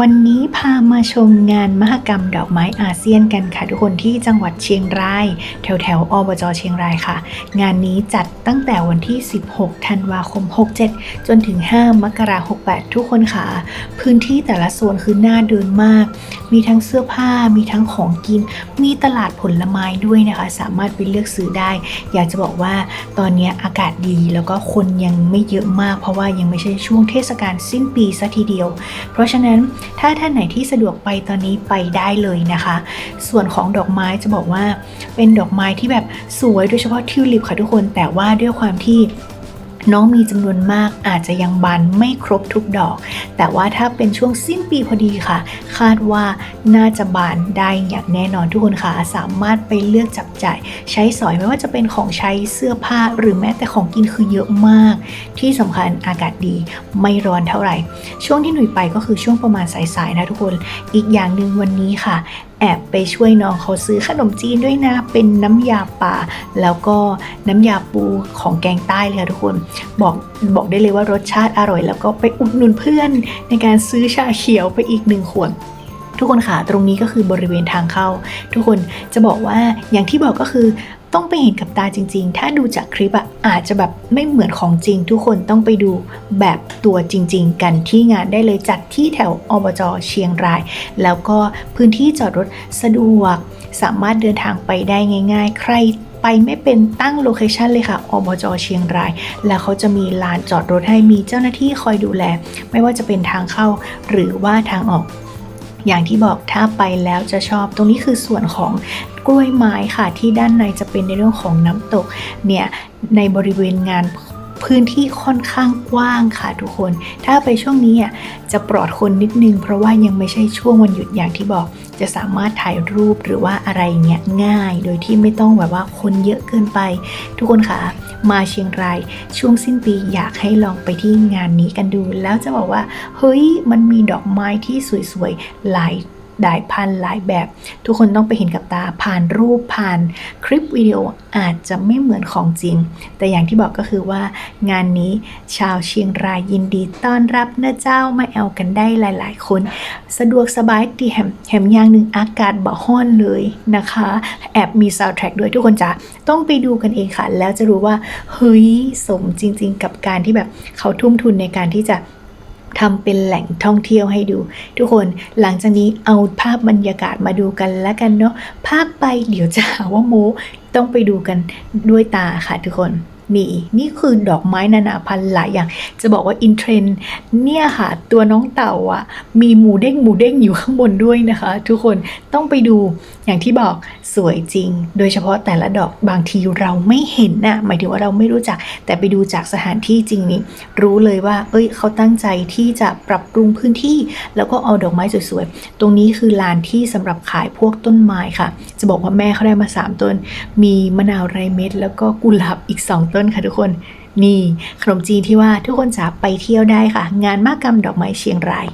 วันนี้พามาชมงานมหกรรมดอกไม้อาเซียนกันค่ะ ทุกคนที่จังหวัดเชียงราย แถวแถวอบจเชียงรายค่ะ งานนี้จัดตั้งแต่วันที่ 16 ธันวาคม 67 จนถึง 5 มกราคม 68 ทุกคนค่ะ พื้นที่แต่ละโซนคือน่าเดินมาก มีทั้งเสื้อผ้ามีทั้งของกิน มีตลาดผลไม้ด้วยนะคะ สามารถไปเลือกซื้อได้ อยากจะบอกว่าตอนนี้อากาศดีแล้วก็คนยังไม่เยอะมาก เพราะว่ายังไม่ใช่ช่วงเทศกาลสิ้นปีซะทีเดียว เพราะฉะนั้นถ้าท่านไหนที่สะดวกไปตอนนี้ไปได้เลยนะคะ ส่วนของดอกไม้จะบอกว่าเป็นดอกไม้ที่แบบสวยโดยเฉพาะทิวลิปค่ะทุกคน แต่ว่าด้วยความที่ น้องมีจำนวนมากอาจจะยังบานไม่ครบทุกดอก แต่ว่าถ้าเป็นช่วงสิ้นปีพอดีค่ะ คาดว่าน่าจะบานได้อย่างแน่นอนทุกคนค่ะ สามารถไปเลือกจับจ่าย ใช้สอยไม่ว่าจะเป็นของใช้เสื้อผ้าหรือแม้แต่ของกินคือเยอะมาก ที่สำคัญอากาศดีไม่ร้อนเท่าไหร่ ช่วงที่หนุ่ยไปก็คือช่วงประมาณสายๆนะทุกคน อีกอย่างหนึ่งวันนี้ค่ะ แอบไปช่วยน้องเขาซื้อขนมจีนด้วยนะ เป็นน้ำยาป่า แล้วก็น้ำยาปูของแกงใต้เลยค่ะทุกคน บอกบอกได้เลยว่ารสชาติอร่อย แล้วก็ไปอุดหนุนเพื่อนในการซื้อชาเขียวไปอีกหนึ่งขวดทุกคนค่ะตรงนี้ก็คือบริเวณทางเข้า ทุกคนจะบอกว่าอย่างที่บอกก็คือ ต้องไปเห็นกับตาจริง ๆ ถ้าดูจากคลิปอะอาจจะแบบไม่เหมือนของจริง ทุกคนต้องไปดูแบบตัวจริง ๆ กันที่งานได้เลยจัดที่แถวอบจเชียงราย แล้วก็พื้นที่จอดรถสะดวก สามารถเดินทางไปได้ง่าย ๆ ใครไปไม่เป็นตั้งโลเคชันเลยค่ะ อบจเชียงราย แล้วเขาจะมีลานจอดรถให้มีเจ้าหน้าที่คอยดูแล ไม่ว่าจะเป็นทางเข้าหรือว่าทางออก อย่างที่บอกถ้าไปแล้วจะชอบ ตรงนี้คือส่วนของ กล้วยไม้ค่ะที่ด้านในจะเป็นในเรื่องของน้ำตกเนี่ยในบริเวณงานพื้นที่ค่อนข้างกว้างค่ะทุกคน ถ้าไปช่วงนี้อะจะปลอดคนนิดนึง เพราะว่ายังไม่ใช่ช่วงวันหยุดอย่างที่บอก จะสามารถถ่ายรูปหรือว่าอะไรเงี้ยง่าย โดยที่ไม่ต้องแบบว่าคนเยอะเกินไป ทุกคนค่ะ มาเชียงราย ช่วงสิ้นปีอยากให้ลองไปที่งานนี้กันดู แล้วจะบอกว่า เฮ้ยมันมีดอกไม้ที่สวยๆหลาย หลายพันหลายแบบ ทุกคนต้องไปเห็นกับตาผ่านรูปผ่านคลิปวิดีโออาจจะไม่เหมือนของจริง แต่อย่างที่บอกก็คือว่างานนี้ชาวเชียงรายยินดีต้อนรับนะเจ้ามาแอลกันได้หลาย ๆ คน สะดวกสบายดีแหมแหมอย่างหนึ่งอากาศบ่ฮ้อนเลยนะคะ แอบมีซาวด์แทร็กด้วยทุกคนจะต้องไปดูกันเองค่ะ แล้วจะรู้ว่าเฮ้ยสมจริง ๆ กับการที่แบบเขาทุ่มทุนในการที่จะ ทำเป็นแหล่งท่องเที่ยวให้ดู ทุกคนหลังจากนี้เอาภาพบรรยากาศมาดูกันแล้วกันเนาะภาพไปเดี๋ยวจะหาว่าโมต้องไปดูกันด้วยตาค่ะทุกคน นี่นี่คือดอกไม้นานาพันธุ์หลายอย่าง จะบอกว่าอินเทรนเนี่ยค่ะ ตัวน้องเต่าอะ มีหมูเด้งหมูเด้งอยู่ข้างบนด้วยนะคะ ทุกคนต้องไปดูอย่างที่บอกสวยจริง โดยเฉพาะแต่ละดอกบางทีเราไม่เห็นน่ะหมายถึงว่าเราไม่รู้จัก แต่ไปดูจากสถานที่จริงนี่รู้เลยว่า เอ้ยเขาตั้งใจที่จะปรับปรุงพื้นที่ แล้วก็เอาดอกไม้สวยๆตรงนี้คือลานที่สำหรับขายพวกต้นไม้ค่ะ จะบอกว่าแม่เขาได้มา 3 ต้น มีมะนาวไรเม็ดแล้วก็กุหลาบอีก 2 ต้นค่ะทุกคน นี่ขนมจีนที่ว่าทุกคนจะไปเที่ยวได้ค่ะ งานมากรรมดอกไม้เชียงราย